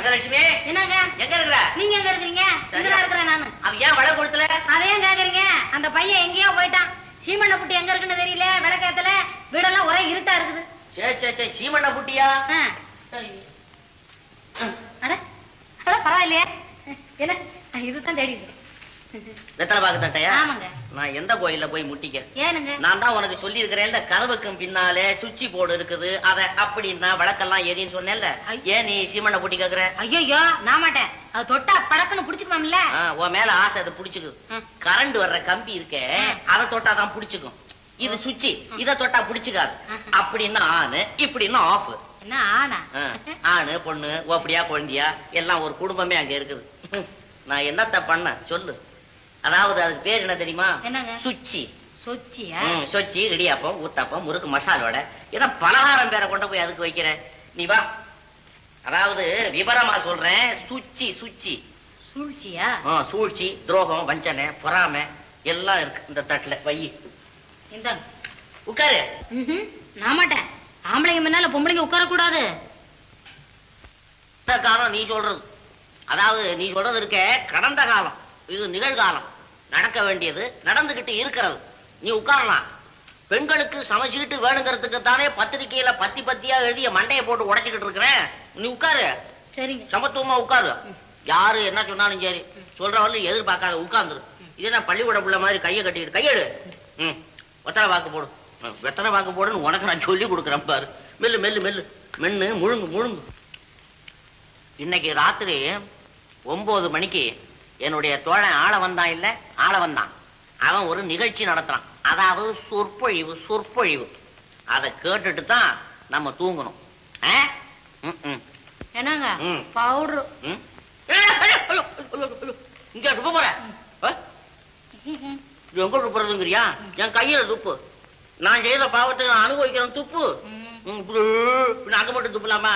தங்கலட்சுமி என்னங்க? எங்க இருக்கிற? நீங்க எங்க இருக்கீங்க இங்கதான் இருக்கிறேன் நானு. அவன் ஏன் வள கொடுத்துல அதையும் கேக்குறீங்க. அந்த பையன் எங்கேயோ போயிட்டான். சீமண்ண புட்டி எங்க இருக்குன்னு தெரியல. விளக்கேத்தல. வீடெல்லாம் ஒரே இருட்டா இருக்குது. சே சே சே சீமண்ண புட்டியா. அட அட பரவாயில்லையே. என்ன? இதுதான் தேடிது வெத்தலை பாக்கு தட்டையா? நான் எந்த கோயில்ல போய் முட்டிக்க? நான் தான் உனக்கு சொல்லி இருக்கிறேன் கதவுக்கும் பின்னாலே சுவிட்ச் போர்டு இருக்குது. அத அப்படின்னா விளக்கெல்லாம் எரியும் சொன்னேன்ல. ஏன் நீ சீமண்ண புட்டி கேக்குற? ஐயோ நான் மாட்டேன். அது தொட்டா படக்குன்னு புடிச்சுக்குமாம்ல உன் மேல ஆசை அது புடிச்சுக்குது ம். கரண்ட் வர்ற கம்பி இருக்கே. அதை தொட்டா தான் புடிச்சுக்கும். இது சுவிட்ச். இத தொட்டா புடிச்சுக்காது. அப்படின்னா ஆனு இப்படின்னா ஆஃப். என்ன ஆனா? ஆணு பொண்ணு ஓப்படியா குழந்தையா எல்லாம் ஒரு குடும்பமே அங்க இருக்குது. நான் என்னத்த பண்ண சொல்லு. அதாவது அதுக்கு பேர் என்ன தெரியுமா? என்னங்க? சுச்சி. சொச்சியா? சொச்சி இடியாப்பம் ஊத்தாப்பம் முறுக்கு மசால் வடை ஏதோ பலகாரம் பேரை கொண்டு போய் அதுக்கு வைக்கிற. நீ வா. அதாவது விவரமா சொல்றேன். சுச்சி சுச்சி. சூழ்ச்சியா? சூழ்ச்சி துரோகம் வஞ்சனை பொறாமை எல்லாம் இருக்கு இந்த தட்டுல. வை. இந்தாங்க. உட்காரு. நான் மாட்டேன். ஆம்பளைங்க முன்னால பொம்பளைங்க உட்கார கூடாது காலம் நீ சொல்றது. அதாவது நீ சொல்றது இருக்க கடந்த காலம். இது நிகழ்காலம். நடக்க வேண்டியது நடந்துகிட்டு இருக்கிறது. நீ உட்காரலாம். பெண்களுக்கு சமைச்சுக்கிட்டு வேணுங்கிறதுக்கு தானே பத்திரிக்கையில பத்தி பத்தியா எழுதிய மண்டையை போட்டு உடைச்சுக்கிட்டு இருக்கிறேன். நீ உட்காரு. சரிங்க. சமத்துவமா உட்காரு. யாரு என்ன சொன்னாலும் சரி. சொல்றவர்கள் எதிர்பார்க்காத உட்கார்ந்துரு. இது என்ன பள்ளிக்கூட பிள்ளை மாதிரி கையை கட்டிக்கிட்டு கையெடு. ம். வெத்தலை வாக்கு போடு. ம், வெத்தலை வாக்கு போடுன்னு உனக்கு நான் சொல்லி கொடுக்குறேன் பாரு. மெல்லு மெல்லு மெல்லு. மென்னு முழுங்கு முழுங்கு. இன்னைக்கு ராத்திரி ஒன்பது மணிக்கு என்னுடைய தோழன் ஆள வந்தான் இல்ல ஆள வந்தான் அவன் ஒரு நிகழ்ச்சி நடத்துறான் அதாவது சொற்பொழிவு சொற்பொழிவு அதை கேட்டுட்டு தான் நம்ம தூங்கணும். என்னங்க. பவுடர். இங்க துப்ப போற? எங்க துப்புறதுங்கிறியா என் கையில துப்பு நான் செய்த பாவத்தை நான் அனுபவிக்கிறேன் துப்பு அங்க மட்டும் துப்பலாமா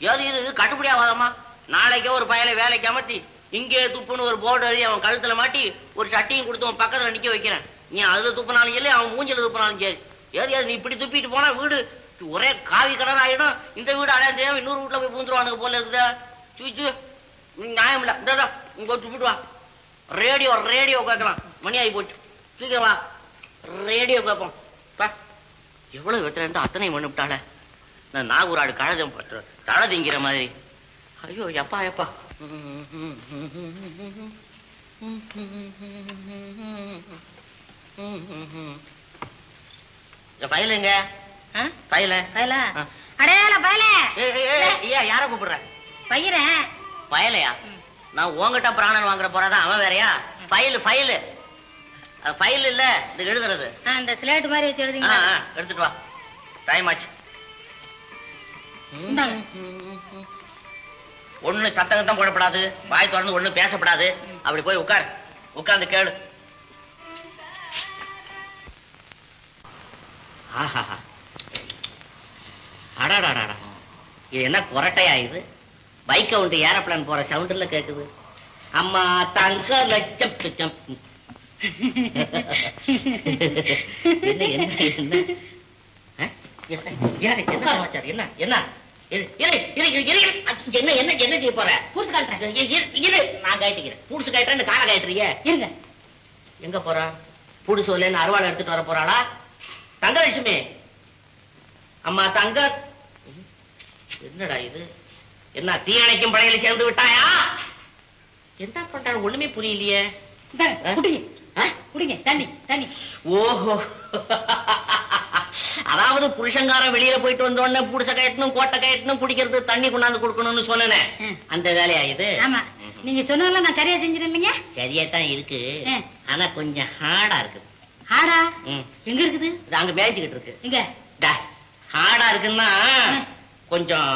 ஏது இது கட்டுப்படியாகாதம்மா நாளைக்கே ஒரு பயலை வேலைக்கு அமர்த்தி இங்கே துப்புன்னு ஒரு போர்டு எழுதி அவன் கழுத்துல மாட்டி ஒரு சட்டியும் கொடுத்து அவன் பக்கத்துல நிக்க வைக்கிறேன். நீ அதுல துப்புனாலும் இல்லை அவன் மூஞ்சில துப்புனாலும் சரி. ஏது ஏது நீ இப்படி துப்பிட்டு போனா வீடு ஒரே காவி கலர் ஆயிடும். இந்த வீடு அடையாளம் தெரியாம இன்னொரு வீட்டுல போய் பூந்துருவானுங்க போல இருக்குதா. சுச்சு நியாயம் இல்ல. இந்த இங்க துப்பிட்டு வா. ரேடியோ ரேடியோ கேட்கலாம். மணி ஆகி போச்சு. சீக்கிரம் வா. ரேடியோ கேட்போம். பா. எவ்வளவு வெட்டுறேன் அத்தனை மண்ணுட்டால நான் நாகூர் ஆடு கழுதம் தலை திங்கிற மாதிரி. ஐயோ எப்பா எப்பா. பயிலுங்க பயில பயல? ஆ. அடையாள பயல. ஏன் யார கூப்பிடுற? பையறேன் பயலையா? ம். நான் உங்ககிட்ட பிராணன் வாங்குற போறதா அவன் வேறயா? ஃபைல் ஃபைல் ஃபைல் இல்ல இது எழுதுறது. இந்த ஸ்லேட் மாதிரி வச்சு ஆ, எடுத்துட்டு வா. டைம் ஆச்சு. இந்தாங்க. ஒண்ணு சத்தகத்தம் போடப்படாது வாய் தொடர்ந்து ஒண்ணு பேசப்படாது. அப்படி போய் உட்கார். உட்கார்ந்து கேளு. ஆஹாஹா. இது என்ன கொரட்டையா இது? பைக் கவுண்ட் ஏரோப்ளான் போற சவுண்ட்ல கேக்குது. அம்மா தங்க லட்சம் பிச்சம். என்ன? என்ன? என்ன? என்ன? என்ன? என்ன என்ன செய்ய போற? புடிச்சு காட்டுறேன். இரு. நான் கட்டிக்கிறேன் புடிச்சு கட்டுறேன்னு காலை கட்டுறிய இருங்க. எங்க போறா? புடிச்சு வரலன்னு அருவாள் எடுத்துட்டு வர போறாளா? தங்கலட்சுமி அம்மா தங்க. என்னடா இது? என்ன தீயணைக்கும் படையில சேர்ந்து விட்டாயா? என்ன பண்றாரு ஒண்ணுமே புரியலையே? குடிங்க? குடிங்க தண்ணி தண்ணி. ஓஹோ. அதாவது புருஷங்காரன் வெளியில போயிட்டு வந்த உடனே புடிச்ச கயட்டணும் கோட்டை கயட்டணும் குடிக்கிறது தண்ணி கொண்டாந்து கொடுக்கணும்னு சொன்னேனே. அந்த வேலையா இது? ஆமா. நீங்க சொன்னதெல்லாம் நான் சரியா செஞ்சிடறேன் இல்லைங்க சரியா தான் இருக்கு. ஆனா கொஞ்சம் ஹார்டா இருக்குது ஆடா ம். எங்க இருக்குது? அங்க மேய்ச்சிக்கிட்டு இருக்கு. இங்க டா, ஹார்டா இருக்குன்னா கொஞ்சம்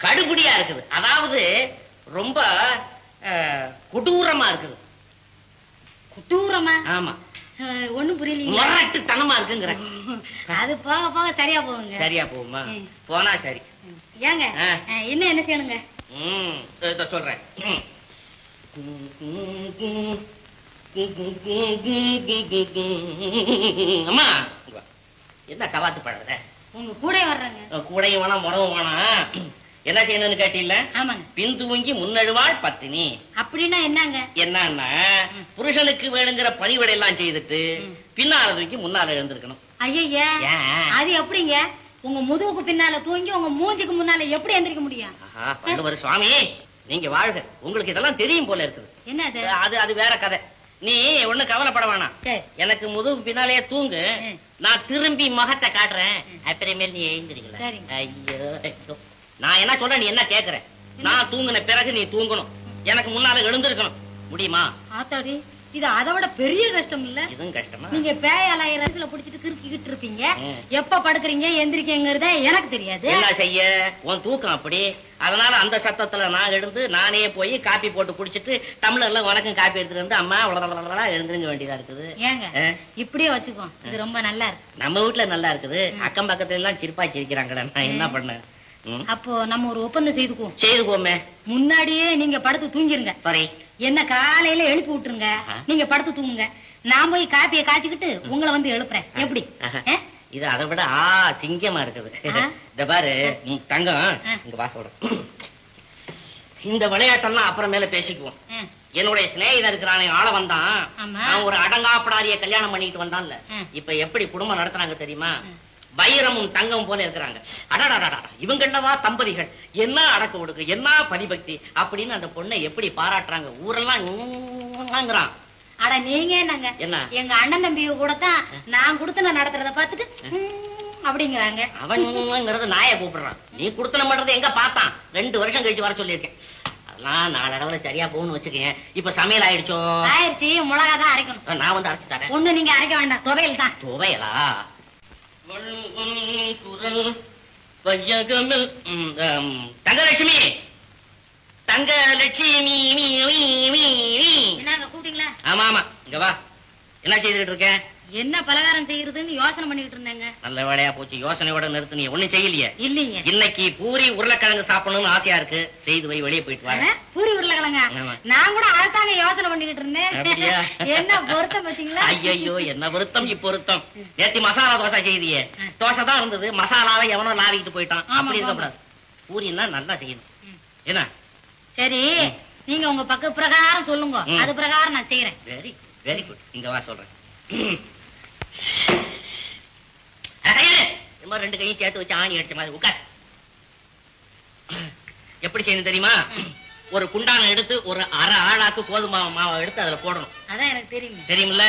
கடுபுடியா இருக்குது. அதாவது ரொம்ப கொடூரமா இருக்குது. குட்டூரமா ஆமா. ஒண்ணும் புரியலீங்க முரட்டுத்தனமா இருக்குங்கிற. அது போக போக சரியா போகுங்க. சரியா போகுமா. போனா சரி. ஏங்க இன்னும் என்ன செய்யணுங்க? சொல்றேன். அம்மா. என்ன கவாத்து பழகுற? உங்க கூட வர்றேங்க. கூடையும் வேணாம் முறவும் வேணாம் என்ன செய்யணும்னு ஆமாங்க. பின் தூங்கி முன்னழுவாள் பத்தினி. அப்படின்னா என்னங்க? என்னன்னா புருஷனுக்கு வேணுங்கிற பணிவிடை எல்லாம் செய்துட்டு. பின்னால தூக்கி முன்னால எழுந்திருக்கணும். ஏன்? அது எப்படிங்க? உங்க முதுகுக்கு பின்னால தூங்கி உங்க மூஞ்சிக்கு முன்னால எப்படி எந்திரிக்க முடியும்? வள்ளுவர் சுவாமி. நீங்க வாழ்க. உங்களுக்கு இதெல்லாம் தெரியும் போல இருக்குது. என்னது? அது அது வேற கதை. நீ ஒண்ணு கவலைப்பட வேணாம். எனக்கு முதுகு பின்னாலே தூங்கு. நான் திரும்பி முகத்தை காட்டுறேன். அப்புறமேல் நீ எழுந்திருக்கல. ஐயோ ஐயோ. நான் என்ன சொல்றேன் நீ என்ன கேக்குற? நான் தூங்குன பிறகு நீ தூங்கணும். எனக்கு முன்னால எழுந்திருக்கணும். முடியுமா? ஆத்தாடி இது அதை விட பெரிய கஷ்டம் இல்ல? இதுவும் கஷ்டமா? நீங்க பேயாலாய ரசில புடிச்சிட்டு கிறுக்கிக்கிட்டு இருப்பீங்க. எப்ப படுக்குறீங்க எந்திரிக்கங்கிறத எனக்கு தெரியாது. என்ன செய்ய? உன் தூக்கம் அப்படி. அதனால அந்த சத்தத்துல நான் எழுந்து நானே போய் காப்பி போட்டு குடிச்சிட்டு டம்ளர்ல உனக்கும் காப்பி எடுத்துட்டு வந்து அம்மா உலகளா எழுந்திருங்க வேண்டியதா இருக்குது. ஏங்க? இப்படியே வச்சுக்கோ. இது ரொம்ப நல்லா இருக்கு. நம்ம வீட்டுல நல்லா இருக்குது. அக்கம் பக்கத்துல எல்லாம் சிரிப்பா சிரிக்கிறாங்களே. நான் என்ன பண்ணேன்? அப்போ நம்ம ஒரு ஒப்பந்தம் செய்துக்குவோம். செய்து போமே முன்னாடியே நீங்க படுத்து தூங்கிருங்க. என்ன காலையில எழுப்பி விட்டுருங்க. நீங்க படுத்து தூங்குங்க. நான் போய் காப்பியை காய்ச்சிக்கிட்டு உங்களை வந்து எழுப்புறேன். எப்படி? இது அதை விட ஆ சிங்கமா இருக்குது. இந்த பாரு தங்கம். இங்க வாசோட இந்த விளையாட்டெல்லாம் அப்புறமேல பேசிக்குவோம். என்னுடைய சிநேகிதர் இருக்கிறானே ஆள வந்தான். அவன் ஒரு அடங்காப்படாரிய கல்யாணம் பண்ணிட்டு வந்தான்ல. இப்ப எப்படி குடும்பம் நடத்துறாங்க தெரியுமா. வைரமும் தங்கம் போல இருக்கிறாங்க. அடடடடா இவங்கள்ளவா தம்பதிகள்? என்ன அடக்க ஒடுக்கு? என்ன பரிபக்தி அப்படின்னு அந்த பொண்ணை எப்படி பாராட்டுறாங்க? ஊரெல்லாம். அட நீங்க என்னங்க? என்ன? எங்க அண்ணன் தம்பி கூட தான் நான் கொடுத்து நான் நடத்துறத பார்த்துட்டு ம், அப்படிங்கிறாங்க. அவன்ங்கிறது நாயை கூப்பிடுறான். நீ குடுத்தன பண்றது எங்க பார்த்தான்? ரெண்டு வருஷம் கழிச்சு வர சொல்லியிருக்கேன். அதெல்லாம் நாளடவுல சரியா போகணும்னு வச்சுக்கேன் இப்ப சமையல் ஆயிடுச்சோ? ஆயிடுச்சு மிளகா தான் அரைக்கணும். நான் வந்து அரைச்சு தரேன். ஒண்ணு நீங்க அரைக்க வேண்டாம் துவையல் தான் துவையலா? வையகமில் தங்கலட்சுமி! தங்கலட்சுமி கூப்பிட்டீங்களா? ஆமா ஆமா. இங்க வா. என்ன செய்துட்டு இருக்க? என்ன பலகாரம் செய்யறதுன்னு யோசனை பண்ணிட்டு இருந்தேங்க. நல்ல வேலையா போச்சு. யோசனையோட நிறுத்து நீ ஒண்ணும் செய்யலையே. இல்லைங்க. இன்னைக்கு பூரி உருளைக்கிழங்கு சாப்பிடணும்னு ஆசையா இருக்கு. செய்து வை வெளியே போயிட்டு வரேன் பூரி உருளைக்கிழங்க. நான் கூட அதுதாங்க யோசனை பண்ணிக்கிட்டு இருந்தேன்? என்ன பொருத்தம் பாத்தீங்களா ஐயோ என்ன வருத்தம் இப்பொருத்தம். நேத்தி மசாலா தோசை செய்தியே. தோசை தான் இருந்தது. மசாலாவை எவனோ லாவிக்கிட்டு போயிட்டான். அப்படி. இருக்கக்கூடாது பூரின்னா நல்லா செய்யணும். என்ன? சரி நீங்க உங்க பக்க பிரகாரம் சொல்லுங்க. அது பிரகாரம் நான் செய்யறேன் வெரி வெரி குட் இங்க வா சொல்றேன் அட, கையெடு. இந்த மாதிரி ரெண்டு கையும் சேர்த்து வச்சு ஆணி அடிச்ச மாதிரி உட்கார். எப்படி செய்யணும் தெரியுமா. ஒரு குண்டான எடுத்து ஒரு அரை ஆளாக்கு கோதுமை மாவை எடுத்து அதுல போடணும். அதான் எனக்கு தெரியுமே. தெரியுமில்ல?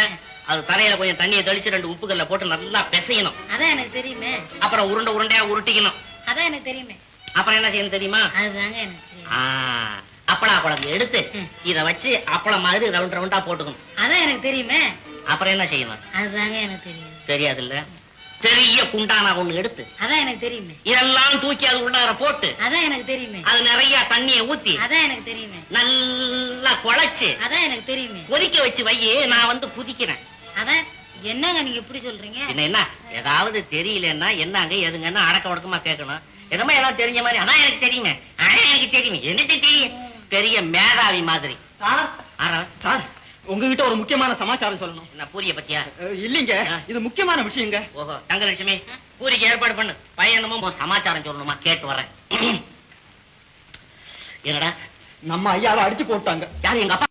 அது தலையில கொஞ்சம் தண்ணியை தெளிச்சு ரெண்டு உப்புக்கல்ல போட்டு நல்லா பிசையணும். அதான் எனக்கு தெரியுமே. அப்புறம் உருண்டை உருண்டையா உருட்டிக்கணும். அதான் எனக்கு தெரியுமே. அப்புறம் என்ன செய்யணும் தெரியுமா? அதுதாங்க எனக்கு அப்பளா குழம்பு எடுத்து. இத வச்சு அப்பளம் மாதிரி ரவுண்ட் ரவுண்டா போட்டுக்கணும். அதான் எனக்கு தெரியுமே. அப்புறம் என்ன செய்யணும்? அதுதாங்க எனக்கு தெரியும். தெரியாது இல்ல பெரிய குண்டானா ஒண்ணு எடுத்து. அதான் எனக்கு தெரியுமே. இதெல்லாம் தூக்கி அது உள்ளார போட்டு அதான் எனக்கு தெரியுமே. அது நிறைய தண்ணியை ஊத்தி அதான் எனக்கு தெரியுமே. நல்லா குழைச்சு அதான் எனக்கு தெரியுமே. கொதிக்க வச்சு வையே நான் வந்து குதிக்கிறேன். அதான் என்னங்க நீங்க இப்படி சொல்றீங்க? என்ன என்ன? ஏதாவது தெரியலன்னா என்னங்க எதுங்கன்னா அடக்க ஒடுக்கமா கேட்கணும். எதுவுமே ஏதாவது தெரிஞ்ச மாதிரி ஆனா எனக்கு தெரியுமே. ஆனா எனக்கு தெரியுமே. எனக்கு தெரியும்? பெரிய மேதாவி மாதிரி. சார். சார். உங்ககிட்ட ஒரு முக்கியமான சமாச்சாரம் சொல்லணும். என்ன பூரிய பத்தியா? இல்லைங்க. இது முக்கியமான விஷயங்க. ஓஹோ தங்கலட்சுமி பூரிக்கு ஏற்பாடு பண்ணு. பையனமும் சமாச்சாரம் சொல்லணுமா? கேட்டு வரேன். என்னடா? நம்ம ஐயாவை அடிச்சு போட்டாங்க. யாரு எங்க அப்பா?